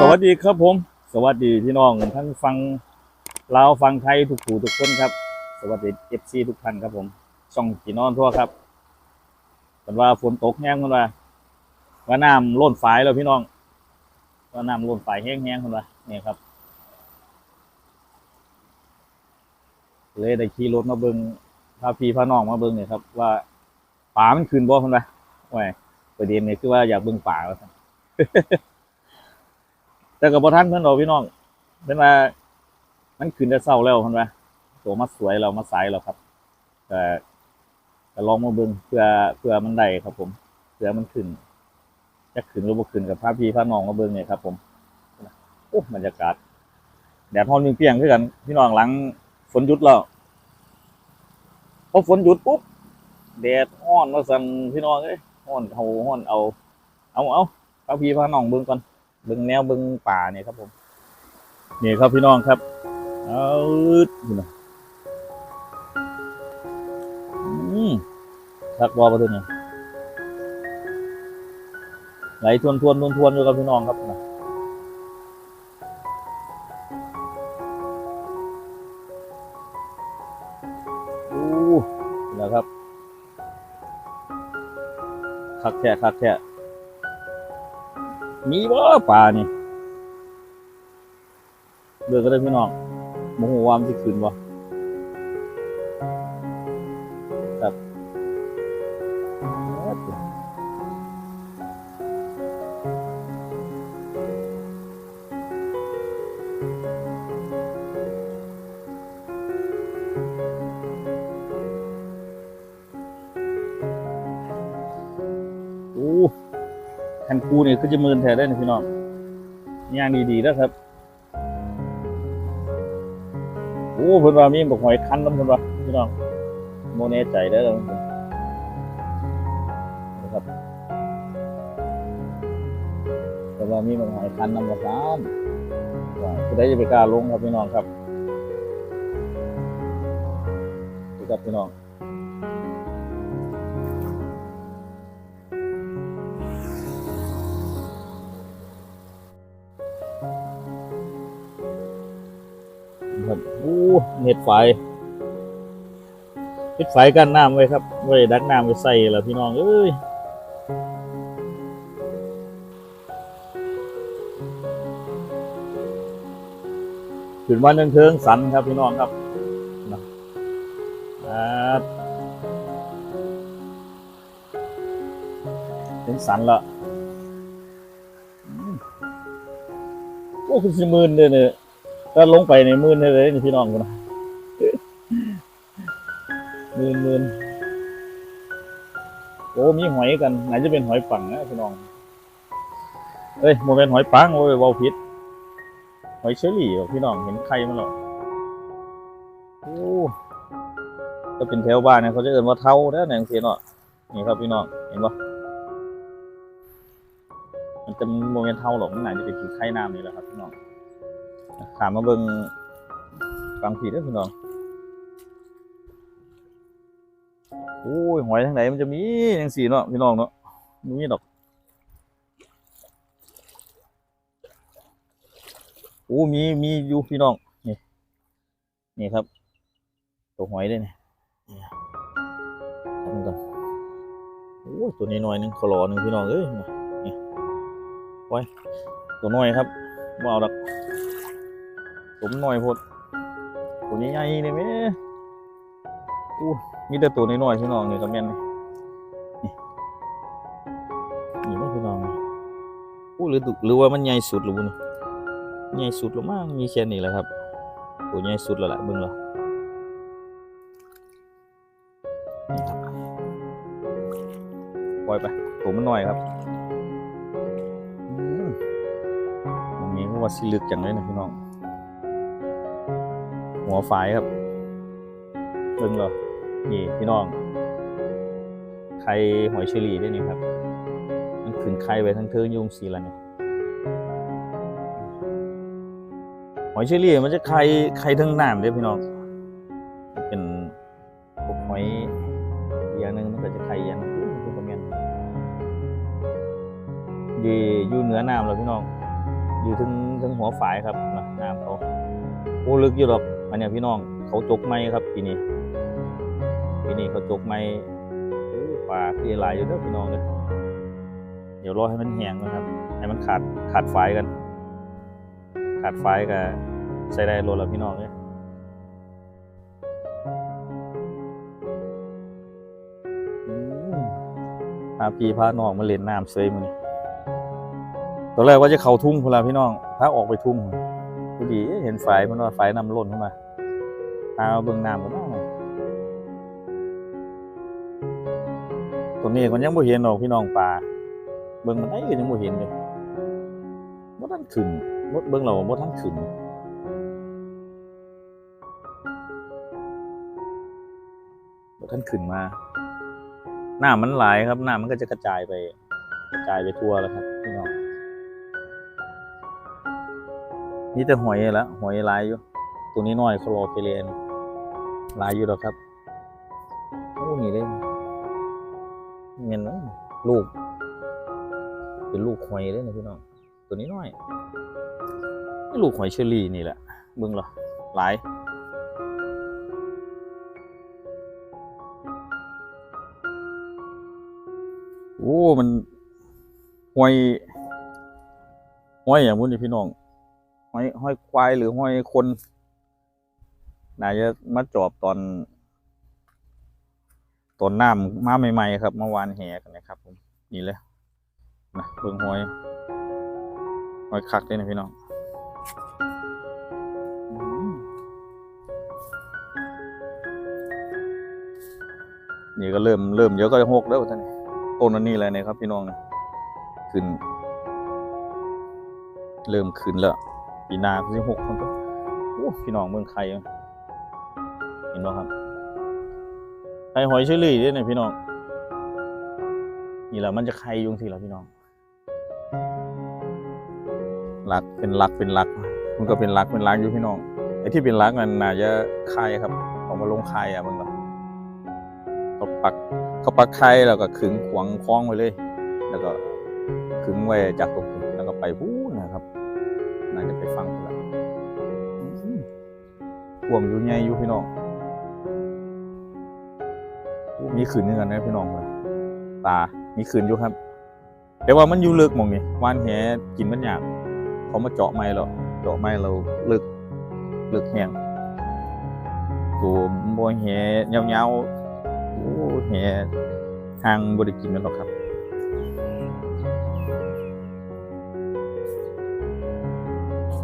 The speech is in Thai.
สวัสดีครับผม สวัสดีพี่น้องทั้งฟังลาวฟังไทยทุกผู้ทุกคนครับ สวัสดีเอฟซีทุกท่านครับผม ช่องพี่น้องทั่วครับเป็นว่าฝนตกแห้งคนว่าว่าน้ำล้นฝายแล้วพี่น้องว่าน้ำล้นฝายแห้งๆคนว่านี่ครับ เลยได้ขี่รถมาเบิงพาพี่พาน้องมาเบิ้งเนี่ยครับ ว่าป่ามันขึ้นบ่คนว่าโอ้ยประเด็นเนี่ยคือว่าอยากเบิ้งป่าว่าซั่น แต่กับพอท่านเพื่อนเราพี่น้องเป็นว่ามันขึ้นได้เศร้าแล้วคนว่าตัวมาสวยเรามาสายเราครับแต่แต่ลองมาเบิงเพื่อเพื่อมันได้ครับ ผมเพื่อมันขึ้นจะขึ้นหรือบ่ขึ้นกับพาพี่พาน้องมาเบิงเนี่ยครับ ผมโอ้บรรยากาศแดดฮ้อนเปรี้ยงๆคือกัน พี่น้องหลังฝนหยุดแล้วพอฝนหยุดปุ๊บแดดฮ้อนว่าสั่นพี่น้องเอ้ยฮ้อนเอาฮ้อนเอา เอาเอาพาพี่พาน้องเบิ่งก่อน บิ่งแนวบิ่งป่าเนี่ยครับผมนี่ครับพี่น้องครับเอาอึดนี่นะอืมทักว่าประเด็นเนี่ไหลทวนทวนทวนทวนอยู่กับพี่น้องครับนะอู้นะครับคักแค่คักแค่ มีบ่ปลานี่เดือกก็ได้พี่น้องโมโหวามสิขึ้นบ่ คันคูนี่คือจะมืนแท้ได้นะพี่น้องย่างดีๆแล้วครับโอ้เพิ่นว่ามีบักหอยคันน้ำเพิ่นว่าพี่น้องโมแน่ใจได้แล้วนะครับแต่ว่ามีบักหอยคันน้ำกระซานว่าผู้ใดจะไปกล้าลงครับพี่น้องครับดูครับพี่น้อง ครับโอ้เน็ตไฟเน็ตไฟกันน้ำไว้ครับไว้ดักน้ำไว้ใส่ล้วพี่น้องเอ้ยขึ้นวันเทิงสันครับพี่น้องครับนะครับถึงสันละอืมโอ้คือสิหมื่นเลยเนี่ย ถ้าลงไปในมื่นเลยนี่พี่น้องกันะมื่นมื่นโอ้มีหอยกันไหนจะเป็นหอยปังนะพี่น้องเอ้ยโมเป็นหอยปังโอ้ยเวาผิดหอยเชอรี่พี่น้องเห็นไข่มันหรอโอ้ก็เป็นแถวบ้านเนี่ยเขาจะเอิ้นว่าเท่าแล้วแหนงเสียเนาะนี่ครับพี่น้องเห็นปะมันจะโมเมนเท่าหรอกมันไหนจะเป็นขี้ไข่น้ำนี่แหละครับพี่น้อง ถามมาเบิ่งฟังผิดด้วยพี่น้องโอ้ยหอยทางไหนมันจะมีอย่างสีเนาะพี่น้องเนาะมันมีดอกโอ้มีมีอยู่พี่น้องนี่นี่ครับ ตัวหอยด้วยเนี่ยทำกันโอ้ยตัวนี้หน่อยหนึงขอรอหนึ่งพี่น้องเอ้ยนี่ไว้ตัวน้อยครับว่าเอาดัก ผมหน้อยพดตัวนี้ใหญ่เลยแม่อู้มีแต่ตัวน้อยๆพี่น้องนี่กับแม่นนี่นี่นี่นะพี่น้องอู้หรือหรือว่ามันใหญ่สุดหรือบุนี่ใหญ่สุดแล้วมั้งมีแค่นี้แหละครับตัวใหญ่สุดแล้วแหละเบิ่งล้วนี่ครับปล่อยไปตัวมันหน่อยครับอืมตรงนี้ว่าสิลึกจังเลยนะพี่น้อง หัวฝายครับเบิ่งแล้วนี่พี่น้องไข่หอยเชอรี่ด้วยนี่ครับ มันขึ้นไข่ไปทั้งเทิงยุงสีแล้วเนี่ยหอยเชอรี่มันจะไข่ไข่ทั้งน้ำเด้พี่น้องเป็นพวกหอยอย่างหนึงมันก็จะไข่อย่างหนึงคือประมาณดีอยู่เหนือน้ำแล้วพี่น้อง อยู่ถึงถึงหัวฝายครับนะน้ำเขาโอ้ลึกอยู่หรอก อันนี้พี่น้องเขาจกไม้ครับปีนี้ปีนี้เขาจกไม้ปลาคือหลายอยู่เด้อพี่น้องเลยเดี๋ยวรอให้มันแห้งนะครับ ให้มันขาดขาดฝายกัน ขาดฝายกับใส่ได้รถแล้วพี่น้องเลยอืมพาพี่พาน้องมาเล่นน้ำเซยมือตอนแรกว่าจะเข้าทุ่งพุ่นละพี่น้องพาออกไปทุ่ง พอดีเห็นฝายมันว่าฝายน้ำล้นเข้ามาพามาเบิ่งน้ำกันตัวนี้มันยังบ่เห็นหรอกพี่น้องปลาเบิ่งมันได้ก็ยังบ่เห็นเลยบ่ทันขึ้นบ่เบิ่งเราบ่ทันขึ้นบ่ทันขึ้นมา หน้ำมันไหลายครับ หน้ำมันก็จะกระจายไป กระจายไปทั่วแล้วครับ นี่แต่หอยและหอยลายอยู่ตัวนี้น้อยเขารอไปเรียนลายอยู่ดอกครับโอ้นี่เด้เงินนะลูก เป็นลูกหอยเลยนะพี่น้อง ตัวนี้น้อยลูกหอยเชอรี่นี่แหละเบิ่งเหรอหลายโอ้ มันหอยหอยอย่างพวกนี้พี่น้อง ห้อยห้อยควายหรือห้อยคนน่าจะมาจอบตอนตอนน้ำมาใหม่ๆครับเมื่อวานแห่กันนะครับผมนี่เลยนะเบิ่งห้อยห้อยคักเลยนะพี่น้องนี่ก็เริ่มเริ่มเดี๋ยวก็จะหกแล้วท่านต้นอันนี้เลยนะครับ พี่น้องนะขึ้น เริ่มขึ้นแล้ว ปีหนาคสิบหกคนก็โอ้พี่น้องเมืองไข่เห็นบ่ครับไข่หอยเชอรี่ด้วยเนี่ยพี่น้องนี่แหละมันจะไข่ยุงสิแล้วพี่น้องรักเป็นรักเป็นรัก มันก็เป็นรักเป็นรักอยู่พี่น้องไอ้ที่เป็นรักมันน่าจะไข่ครับเอามาลงไข่อะมึงเหรอเขาปักเขาปักไข่แล้วก็ขึงขวางคล้องไว้เลย แล้วก็ขึงไว้จากตรงนี้แล้วก็ไปพู ฟังแล้วห่วงอยู่ไงอยู่พี่น้องมีขืนนึงกันนะพี่น้องเลยตา มีขืนอยู่ครับ แต่ว่ามันอยู่เลิกมองนี่วานแหกินมันยากเขามาเจาะไม้เราเจาะไม้เราเลิกเลิกแห้งตัวบอแหยาๆโอ้แหห่างบริกินกันหรอกครับ